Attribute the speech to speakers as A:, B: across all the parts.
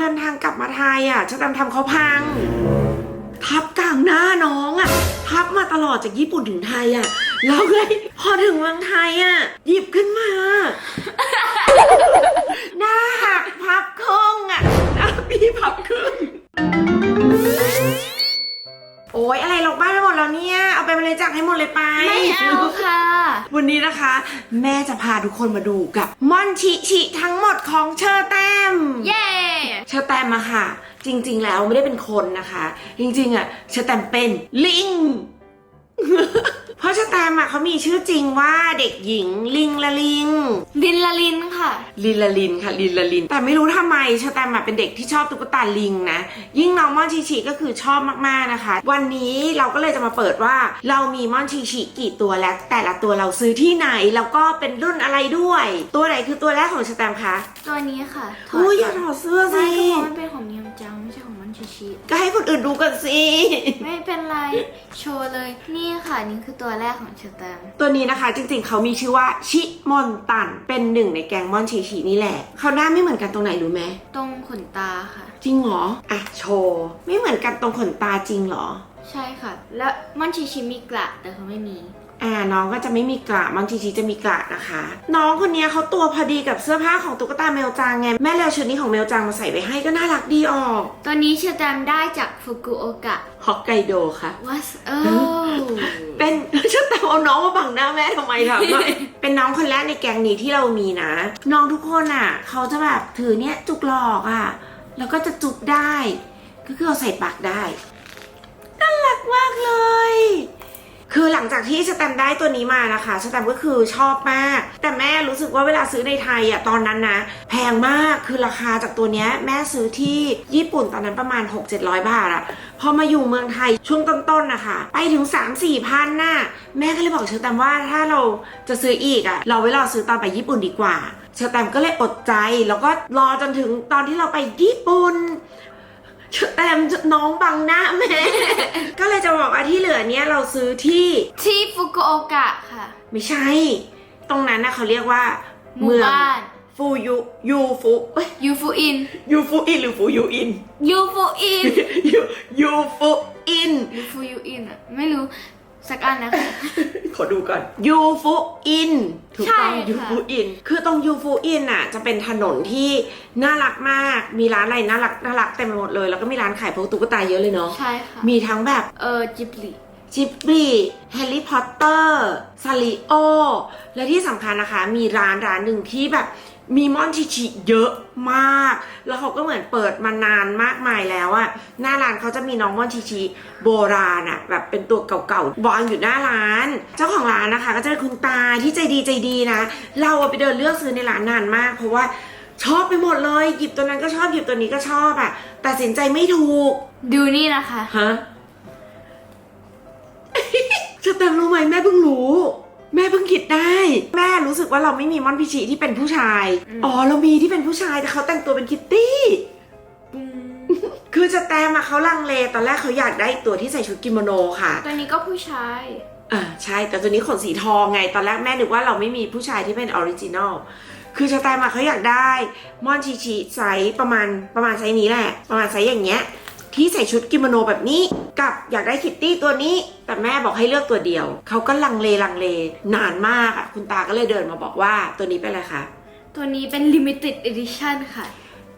A: เดินทางกลับมาไทยอะชอแตมทำเขาพัง ทับกลางหน้าน้องอะ ทับมาตลอดจากญี่ปุ่นถึงไทยอะแล้วเลยพอถึงเมืองไทยอะ หยิบขึ้นมา หน้าหักพับครึ่งอะหน้าพี่พับครึ่งโอ้ยอะไรลงบ้านไปหมดแล้วเนี่ย เอาไปบริจาคให้หมดเลยไป
B: ไม่เอาค่ะ
A: วันนี้นะคะ แม่จะพาทุกคนมาดูกับม่อนชิชิทั้งหมดของเชอร์แตม
B: เย้
A: เชอร์แตมอะค่ะ จริง ๆ แล้วไม่ได้เป็นคนนะคะ จริงๆอะเชอร์แตมเป็นลิง เพราะเชอร์แตมอะเขามีชื่อจริงว่าเด็กหญิงลิงละลิง
B: ลินละลินค่ะ
A: ลินละลินค่ะลินละลิน แต่ไม่รู้ทำไมเชอร์แตมอะเป็นเด็กที่ชอบตุ๊กตาลิงนะ ยิ่งน้องม่อนชิชิก็คือชอบมากๆนะคะ วันนี้เราก็เลยจะมาเปิดว่าเรามีม่อนชิชิกี่ตัวและแต่ละตัวเราซื้อที่ไหนแล้วก็เป็นรุ่นอะไรด้วย ตัวไหนคือตัวแรกของเชอร์แตมคะ
B: ตัวนี้ค่ะ
A: อุ้ยอย่าถอดเสื้อ
B: ไม่
A: สิ
B: ก็เพราะมันเป็นของเนียมจังไม่ใช่ของมัน ชิชิ
A: ก็ให้คนอื่นดูกันสิ
B: ไม่เป็นไร โชว์เลย นี่ค่ะนี่คือตัวแรกของเชอร์แตม
A: ตัวนี้นะคะ จริงๆ เขามีชื่อว่าชิมอนตัน เป็นหนึ่งในแกงม่อนชิชินี่แหละ เขาหน้าไม่เหมือนกันตรงไหนรู้ไหม
B: ตรงขนตาค่ะ
A: จริงเหรอ อะโชว์ ไม่เหมือนกันตรงขนตาจริงเหรอ
B: ใช่ค่ะ แล้วมันชิชิมีกระแต่เขาไม่มี
A: อ่าน้องก็จะไม่มีกระบางทีชีจะมีกระนะคะ น้องคนนี้เขาตัวพอดีกับเสื้อผ้าของตุ๊กตาเมลจังไง แม่เลยเอาชุดนี้ของเมลจังมาใส่ไปให้ก็น่ารักดีออก
B: ตัวนี้เชอร์แตมได้จากฟุกุโอกะ
A: ฮอกไกโดค่ะ
B: วัสเออ
A: เป็นฉันแต่เอาน้องมาบังหน้าแม่ทำไมถามหน่อยเป็นน้องคนแรกในแกงนี้ที่เรามีนะ น้องทุกคนอะเขาจะแบบถือเนี้ยจุกหลอกอะแล้วก็จะจุกได้ ก็คือเอาใส่ปากได้น่ารักมากเลย คือหลังจากที่สแตมได้ตัวนี้มานะคะสแตมก็คือชอบมาก แต่แม่รู้สึกว่าเวลาซื้อในไทยอะตอนนั้นนะ แพงมากคือราคาจากตัวเนี้ยแม่ซื้อที่ญี่ปุ่นตอนนั้นประมาณ 6-700 บาทอะพอมาอยู่เมืองไทยช่วงต้นๆนะคะ ไปถึง 3-4พันน่ะแม่ก็เลยบอกเชอแตมว่าถ้าเราจะซื้ออีกอะเราไว้รอซื้อตอนไปญี่ปุ่นดีกว่าเชอแตมก็เลยอดใจ แล้วก็รอจนถึงตอนที่เราไปญี่ปุ่น เชอร์แตมน้องบังหน้าแม่ ก็เลยจะบอกว่าที่เหลือเนี้ยเราซื้อที่
B: ที่ฟุกุโอกะค่ะ
A: ไม่ใช่ ตรงนั้นนะเขาเรียกว่า
B: หมู่บ้าน
A: ฟูยูยูฟูเอ้ย
B: ยูฟูอิน
A: ยูฟูอินหรือฟูยูอิน
B: ยูฟูอิน
A: ยูยูฟูอิน
B: ยูฟูยูอินอะไม่รู้ สักอันนะคะ
A: ขอดูก่อนยูฟูอินถูกต้อง
B: ใช่ค่ะ
A: ยูฟูอิน คือตรงยูฟูอินน่ะ จะเป็นถนนที่น่ารักมาก มีร้านอะไรน่ารักน่ารักเต็มไปหมดเลย แล้วก็มีร้านขายพวกตุ๊กตาเยอะเลยเนาะ
B: ใช่ค่ะ
A: มีทั้งแบบ
B: เออจิบลิ
A: จิบลี่แฮร์รี่พอตเตอร์ซาริโอ และที่สำคัญนะคะ มีร้านร้านหนึ่งที่แบบ มีมอนชิชิเยอะมาก แล้วเขาก็เหมือนเปิดมานานมากมายแล้วอะหน้าร้านเขาจะมีน้องมอนชิชิโบราณอะแบบเป็นตัวเก่าๆวางอยู่หน้าร้าน เจ้าของร้านนะคะ ก็จะเป็นคุณตาที่ใจดีใจดีนะ เราอะไปเดินเลือกซื้อในร้านนานมาก เพราะว่าชอบไปหมดเลย หยิบตัวนั้นก็ชอบหยิบตัวนี้ก็ชอบอะตัดสินใจไม่ถูก
B: ดูนี่นะคะ
A: ฮะ จะแตมรู้ไหมแม่เพิ่งรู้ แม่เพิ่งคิดได้ แม่รู้สึกว่าเราไม่มีม่อนพิชิที่เป็นผู้ชาย
B: อืม
A: อ๋อเรามีที่เป็นผู้ชายแต่เขาแต่งตัวเป็นคิตตี้คือจะแตมอะเขาลังเลตอนแรกเขาอยากได้ตัวที่ใส่ชุดกิโมโนค่ะ
B: ตัวนี้ก็ผู้ชาย
A: อ่าใช่ แต่ตัวนี้ขนสีทองไง ตอนแรกแม่นึกว่าเราไม่มีผู้ชายที่เป็นออริจินอลคือชาแตมอะเขาอยากได้ม่อนชิชิไซส์ประมาณประมาณไซส์นี้แหละ ประมาณไซส์อย่างเงี้ย ที่ใส่ชุดกิโมโนแบบนี้ กับอยากได้คิตตี้ตัวนี้ แต่แม่บอกให้เลือกตัวเดียว เขาก็ลังเลลังเลนานมากอะคุณตาก็เลยเดินมาบอกว่าตัวนี้เป็นอะไรคะ
B: ตัวนี้เป็น limited edition ค่ะ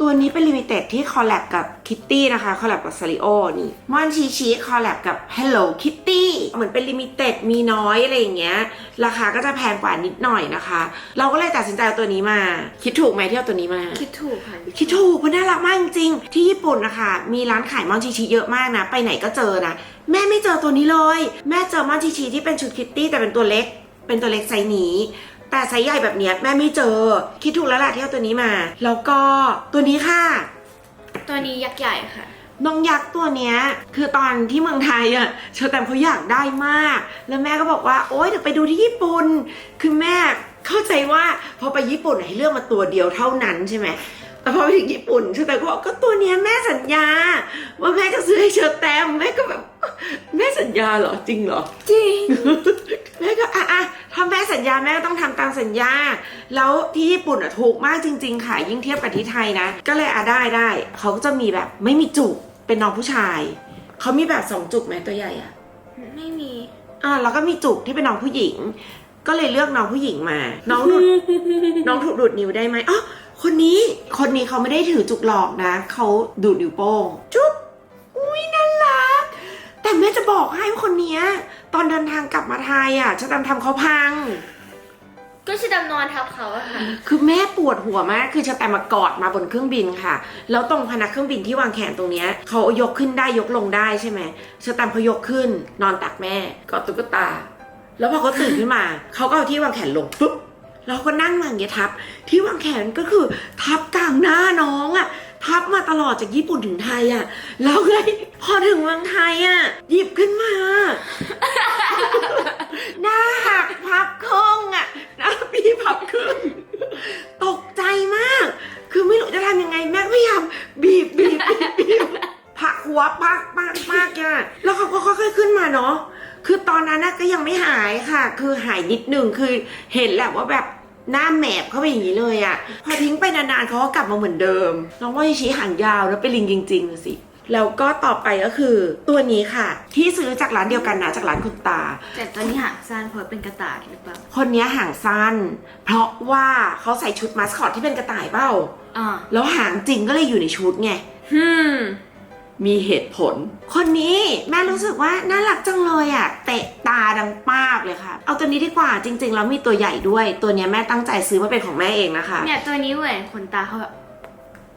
A: ตัวนี้เป็นลิมิเต็ดที่คอลแลบกับคิตตี้นะคะ คอลแลบกับซาริโอนี่มอนชีชีคอลแลบกับ Hello Kitty เหมือนเป็นลิมิเต็ดมีน้อยอะไรอย่างเงี้ย ราคาก็จะแพงกว่านิดหน่อยนะคะ เราก็เลยตัดสินใจเอาตัวนี้มา คิดถูกไหมที่เอาตัวนี้มา
B: คิดถูกค่ะ
A: คิดถูกมันน่ารักมากจริงๆที่ญี่ปุ่นนะคะ มีร้านขายมอนชิชิเยอะมากนะ ไปไหนก็เจอนะ แม่ไม่เจอตัวนี้เลย แม่เจอมอนชิชิที่เป็นชุดคิตตี้แต่เป็นตัวเล็ก เป็นตัวเล็กไซส์นี้ แต่ไซส์ใหญ่แบบเนี้ยแม่ไม่เจอ คิดถูกแล้วแหละที่เอาตัวนี้มา แล้วก็ตัวนี้ค่ะ
B: ตัวนี้ยักษ์ใหญ่ค่ะ
A: น้องยักษ์ตัวเนี้ย คือตอนที่เมืองไทยอะเชอแตมเขาอยากได้มาก แล้วแม่ก็บอกว่า โอ๊ยเดี๋ยวไปดูที่ญี่ปุ่น คือแม่เข้าใจว่าพอไปญี่ปุ่นให้เลือกมาตัวเดียวเท่านั้นใช่ไหม แต่พอไปถึงญี่ปุ่นเชอแตมก็บอกก็ตัวเนี้ยแม่สัญญา ว่าแม่จะซื้อให้เชอแตมแม่ก็แบบแม่สัญญาเหรอจริงเหรอ
B: จริง
A: แม่ก็อะอะถ้าแม่สัญญาแม่ก็ต้องทำตามสัญญา แล้วที่ญี่ปุ่นอะถูกมากจริง ๆ ค่ะ ยิ่งเทียบกับที่ไทยนะ ก็เลยอะได้ได้เขาก็จะมีแบบไม่มีจุกเป็นน้องผู้ชาย เขามีแบบสองจุกไหมตัวใหญ่อะ
B: ไม่มี
A: อ่าแล้วก็มีจุกที่เป็นน้องผู้หญิง ก็เลยเลือกน้องผู้หญิงมา น้องดูด น้องถูกดูดนิ้วได้ไหมอ๋อ คนนี้คนนี้เขาไม่ได้ถือจุกหลอกนะ เขาดูดนิ้วโป้งจุ๊บอุ้ยน่ารัก แต่แม่จะบอกให้ว่าคนเนี้ย ตอนเดินทางกลับมาไทยอะจะทำทำเขาพัง
B: ก็ชิดำนอนทับเขาอะค่ะ
A: คือแม่ปวดหัวมาก คือจะแต่มากอดมาบนเครื่องบินค่ะ แล้วตรงพนักเครื่องบินที่วางแขนตรงเนี้ยเขายกขึ้นได้ยกลงได้ใช่ไหมชะแตมเขายกขึ้น นอนตักแม่กอดตุ๊กตา แล้วพอเขาตื่นขึ้นมา เขาก็เอาที่วางแขนลงปุ๊บ แล้วก็นั่งมาอย่างเงี้ยทับ ที่วางแขนก็คือทับกลางหน้าน้องอะทับมาตลอดจากญี่ปุ่นถึงไทยอะแล้วไงพอถึงเมืองไทยอะหยิบขึ้นมา หน้าหักพับครึ่งอะหน้าพี่พับครึ่งตกใจมาก คือไม่รู้จะทำยังไงแม่ก็พยายามบีบบีบบีบบีบผักหัวปักปักปักอะแล้วเขาก็ค่อยๆขึ้นมาเนาะคือตอนนั้นนะก็ยังไม่หายค่ะ คือหายนิดนึงคือเห็นแหละว่าแบบ หน้าแหมบเข้าไปอย่างนี้เลยอะพอทิ้งไปนานๆเขาก็กลับมาเหมือนเดิม น้องว่าชี้หางยาวแล้วเป็นลิงจริงๆสิ แล้วก็ต่อไปก็คือตัวนี้ค่ะ ที่ซื้อจากร้านเดียวกันนะจากร้านคุณตา
B: แต่ตอนนี้หางสั้นเพราะเป็นกระต่ายหรือเปล่า
A: คนนี้หางสั้น เพราะว่าเขาใส่ชุดมาสคอตที่เป็นกระต่ายเป้า
B: อ่า
A: แล้วหางจริงก็เลยอยู่ในชุดไง
B: ฮึม
A: มีเหตุผล คนนี้แม่รู้สึกว่าน่ารักจังเลยอะ่ะเตะตาดังป้าบเลยค่ะ เอาตัวนี้ดีกว่าจริงๆแล้วมีตัวใหญ่ด้วย ตัวเนี้ยแม่ตั้งใจซื้อมาเป็นของแม่เองนะคะ
B: เนี่ยตัวนี้เหมือนขนตาเขาแบบ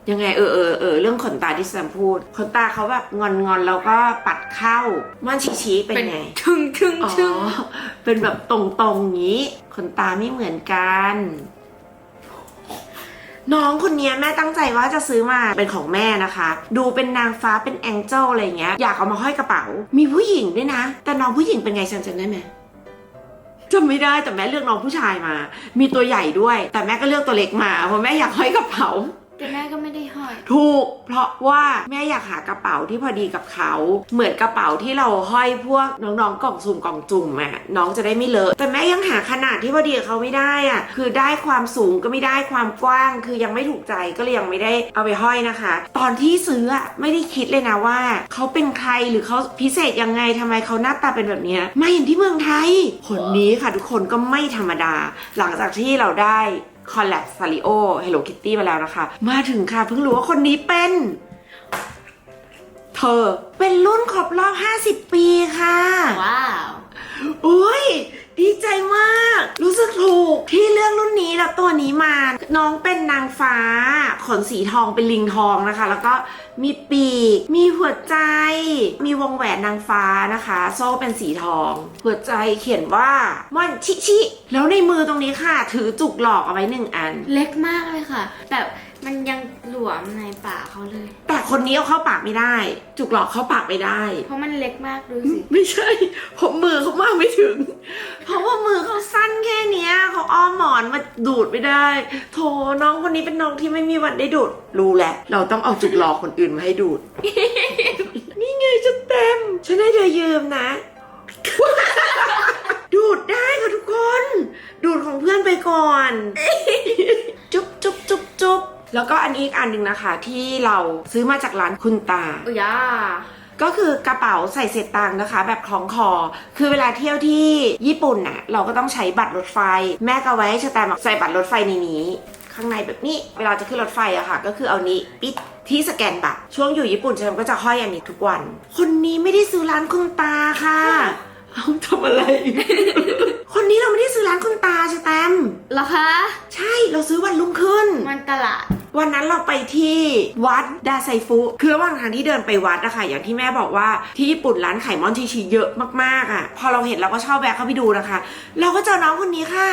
A: ยังไงเออเออเออเรื่องขนตาที่แซมพูด ขนตาเขาแบบงอนงอนๆแล้วก็ปัดเข้าม่อนชี้ชี้ๆเป็นไง
B: ชึงชึง
A: อ๋อ
B: ชึง
A: เป็นแบบตรงๆอย่างนี้ ขนตาไม่เหมือนกัน น้องคนนี้แม่ตั้งใจว่าจะซื้อมาเป็นของแม่นะคะ ดูเป็นนางฟ้าเป็นแองเจิลอะไรอย่างเงี้ยอยากเอามาห้อยกระเป๋า มีผู้หญิงด้วยนะ แต่น้องผู้หญิงเป็นไงจำจำได้ไหมจำไม่ได้แต่แม่เลือกน้องผู้ชายมา มีตัวใหญ่ด้วย แต่แม่ก็เลือกตัวเล็กมาเพราะแม่อยากห้อยกระเป๋า
B: แต่แม่ก็ไม่ได้ห้อย
A: ถูก เพราะว่าแม่อยากหากระเป๋าที่พอดีกับเขา เหมือนกระเป๋าที่เราห้อยพวกน้องๆกล่องสุ่มกล่องจุ่มอะน้องจะได้ไม่เลอะแต่แม่ยังหาขนาดที่พอดีกับเขาไม่ได้อะคือได้ความสูงก็ไม่ได้ความกว้าง คือยังไม่ถูกใจก็เลยยังไม่ได้เอาไปห้อยนะคะ ตอนที่ซื้ออะไม่ได้คิดเลยนะว่า เขาเป็นใครหรือเขาพิเศษยังไงทำไมเขาหน้าตาเป็นแบบนี้มาเห็นที่เมืองไทยคนนี้ค่ะทุกคนก็ไม่ธรรมดา หลังจากที่เราได้ คอลแลบซาริโอ Hello Kitty มาแล้วนะคะ มาถึงค่ะเพิ่งรู้ว่าคนนี้เป็น เธอเป็นรุ่นครบรอบ 50 ปีค่ะ
B: ว้าว
A: อุ้ย ดีใจมาก รู้สึกถูกที่เลือกรุ่นนี้แล้วตัวนี้มา น้องเป็นนางฟ้า ขนสีทองเป็นลิงทองนะคะ แล้วก็มีปีก มีหัวใจ มีวงแหวนนางฟ้านะคะ โซ่เป็นสีทอง หัวใจเขียนว่าม่อนชิชิ แล้วในมือตรงนี้ค่ะ ถือจุกหลอกเอาไว้หนึ่งอัน
B: เล็กมากเลยค่ะ แบบ มันยังหลวมในปากเขาเลย
A: แต่คนนี้เอาเข้าปากไม่ได้ จุกหลอกเข้าปากไม่ได้
B: เพราะมันเล็กมากดูสิ
A: ไม่ใช่ผมมือเขามากไม่ถึง เพราะว่ามือเขาสั้นแค่เนี้ยเขาอ้อมหมอนมาดูดไม่ได้ โถน้องคนนี้เป็นน้องที่ไม่มีวันได้ดูด รู้แหละ เราต้องเอาจุกหลอกคนอื่นมาให้ดูด นี่ไงจะเต็ม ฉันให้เธอยืมนะ ดูดได้ค่ะทุกคน ดูดของเพื่อนไปก่อนจุ๊บจุ๊บจุ๊บจุ๊บ แล้วก็อันนี้อีกอันหนึ่งนะคะที่เราซื้อมาจากร้านคุณตา
B: อุยย่า
A: ก็คือกระเป๋าใส่เศษตังค์นะคะ แบบคล้องคอ คือเวลาเที่ยวที่ญี่ปุ่นน่ะเราก็ต้องใช้บัตรรถไฟ แม่ก็ไว้ให้ชแตมป์ใส่บัตรรถไฟในนี้ ข้างในแบบนี้ เวลาจะขึ้นรถไฟอะค่ะ ก็คือเอานี้ปิดที่สแกนบัตรช่วงอยู่ญี่ปุ่นชแตมป์ก็จะห้อยอันนี้ทุกวัน คนนี้ไม่ได้ซื้อร้านคุณตาค่ะ เอาทำอะไร คนนี้เราไม่ได้ซื้อร้านคุณตาชแตมป์
B: เหรอคะ
A: ใช่เราซื้อวันรุ่งขึ้น
B: มันตลาด
A: วันนั้นเราไปที่วัดดาไซฟุ คือระหว่างทางที่เดินไปวัดอะค่ะ อย่างที่แม่บอกว่าที่ญี่ปุ่นร้านไข่มอนชีชีเยอะมากๆอะพอเราเห็นเราก็ชอบแวะเข้าไปดูนะคะ เราก็เจอน้องคนนี้ค่ะ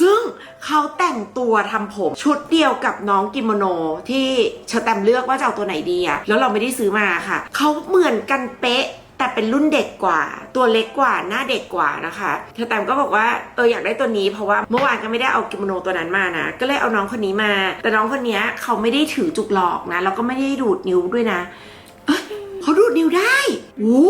A: ซึ่งเขาแต่งตัวทำผมชุดเดียวกับน้องกิโมโนที่เชอแตมเลือกว่าจะเอาตัวไหนดีอะแล้วเราไม่ได้ซื้อมาค่ะ เขาเหมือนกันเป๊ะ แต่เป็นรุ่นเด็กกว่า ตัวเล็กกว่าหน้าเด็กกว่านะคะเธอแตมก็บอกว่าเอออยากได้ตัวนี้เพราะว่าเมื่อวานก็ไม่ได้เอากิโมโนตัวนั้นมานะ ก็เลยเอาน้องคนนี้มา แต่น้องคนเนี้ยเขาไม่ได้ถือจุกหลอกนะแล้วก็ไม่ได้ดูดนิ้วด้วยนะเอ้ยเขาดูดนิ้วได้โอ้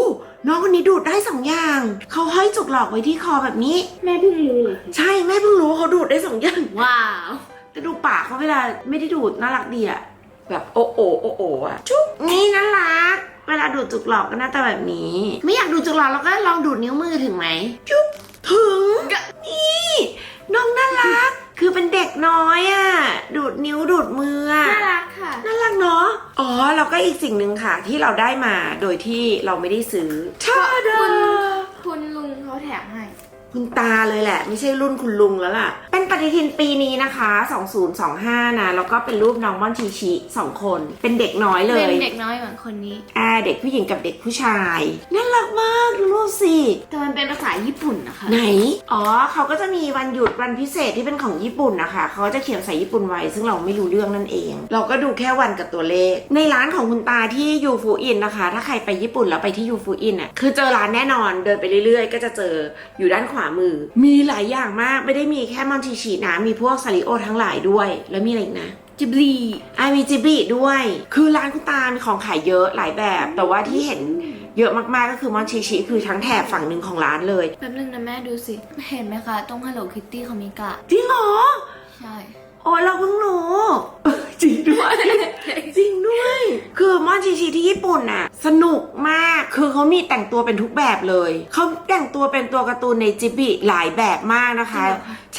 A: น้องคนนี้ดูดได้สองอย่าง เขาห้อยจุกหลอกไว้ที่คอแบบนี้
B: แม่เพิ่งรู้เลย
A: ใช่แม่เพิ่งรู้ว่าเขาดูดได้สองอย่าง
B: ว้าว
A: แต่ดูปากเขาเวลาไม่ได้ดูดน่ารักดีอะแบบโอโอโอโออะจุ๊บนี่น่ารัก เวลาดูดจุกหลอกก็หน้าตาแบบนี้ ไม่อยากดูดจุกหลอกเราก็ลองดูดนิ้วมือถึงไหมจุ๊บถึงนี่น้องน่ารัก คือเป็นเด็กน้อยอะดูดนิ้วดูดมืออะ
B: น่ารักค่ะ
A: น่ารักเนาะอ๋อแล้วก็อีกสิ่งหนึ่งค่ะ ที่เราได้มาโดยที่เราไม่ได้ซื้อชาดา
B: คุณ
A: ตาเลยแหละ ไม่ใช่รุ่นคุณลุงแล้วล่ะ เป็นปฏิทินปีนี้นะคะ 2025 นะ แล้วก็เป็นรูปน้องม่อนชีชิสองคน เป็นเด็กน้อยเล
B: เป็
A: ย
B: นเด็กน้อยเหมือนคนนี้
A: อ่าเด็กผู้หญิงกับเด็กผู้ชายน่ารักมากดูรูปสิ
B: แต่มันเป็นภาษาญี่ปุ่นนะคะ
A: ไหน อ๋อ เขาก็จะมีวันหยุดวันพิเศษที่เป็นของญี่ปุ่นนะคะ เขาจะเขียนภาษาญี่ปุ่นไว้ ซึ่งเราไม่รู้เรื่องนั่นเอง เราก็ดูแค่วันกับตัวเลข ในร้านของคุณตาที่ยูฟูอินนะคะ ถ้าใครไปญี่ปุ่นแล้วไปที่ยูฟูอินอะ คือเจอร้านแน่นอน เดินไปเรื่อยๆ ก็จะเจอ อยู่ด้านขวามือ มีหลายอย่างมากไม่ได้มีแค่มอนชิชินะ มีพวกซาริโอทั้งหลายด้วย แล้วมีอะไรอีกนะ
B: จิบลี
A: อ่ามีจิบลิด้วย คือร้านคุณตามีของขายเยอะหลายแบบ แต่ว่าที่เห็นเยอะมากๆก็คือมอนชิชิคือทั้งแถบฝั่งหนึ่งของร้านเลย
B: แป๊บนึงนะแม่ดูสิ เห็นไหมคะ ตรง Hello Kitty เขามีกะ
A: จริงเหรอ
B: ใช่
A: โอ้ยเราเพิ่งรู้เออจริงด้วย จริงด้วย คือมอนชิชิที่ญี่ปุ่นน่ะ สนุกมากคือเขามีแต่งตัวเป็นทุกแบบเลย เขาแต่งตัวเป็นตัวการ์ตูนในจิบิหลายแบบมากนะคะ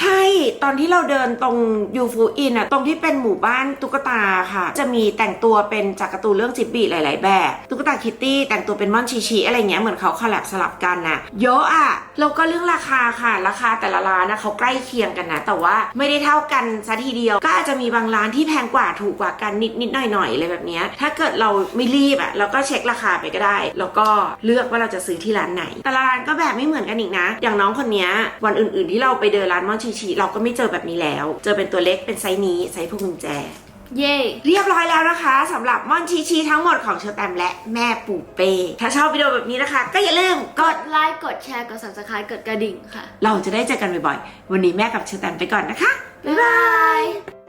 A: ใช่ตอนที่เราเดินตรงยูฟูอินอะตรงที่เป็นหมู่บ้านตุ๊กตาค่ะ จะมีแต่งตัวเป็นจากการ์ตูนเรื่องจิบบิหลาย ๆ แบบตุ๊กตาคิตตี้แต่งตัวเป็นมอนชิชิอะไรเงี้ยเหมือนเขาคอลแลบสลับกันน่ะเยอะอะแล้วก็เรื่องราคาค่ะราคาแต่ละร้านนะเขาใกล้เคียงกันนะแต่ว่าไม่ได้เท่ากันซะทีเดียว ก็อาจจะมีบางร้านที่แพงกว่าถูกกว่ากันนิดนิดหน่อยหน่อยอะไรแบบเนี้ยถ้าเกิดเราไม่รีบอะเราก็เช็คราคาไปก็ได้ แล้วก็เลือกว่าเราจะซื้อที่ร้านไหน แต่ละร้านก็แบบไม่เหมือนกันอีกนะ อย่างน้องคนนี้วันอื่น ๆ ที่เราไปเดินร้านมอนชิชิเราก็ไม่เจอแบบนี้แล้ว เจอเป็นตัวเล็กเป็นไซส์นี้ไซส์พวงกุญแจ
B: เย่
A: เรียบร้อยแล้วนะคะสำหรับม่อนชีชีทั้งหมดของเชอร์แตมและแม่ปู่เป้ถ้าชอบวิดีโอแบบนี้นะคะ ก็อย่าลืมก
B: ก
A: ด
B: ดไลค์กดแชร์กด subscribe กดกระดิ่งค่ะ
A: เราจะได้เจอกันบ่อยๆ วันนี้แม่กับเชอร์แตมไปก่อนนะคะ บ๊ายบาย
B: ย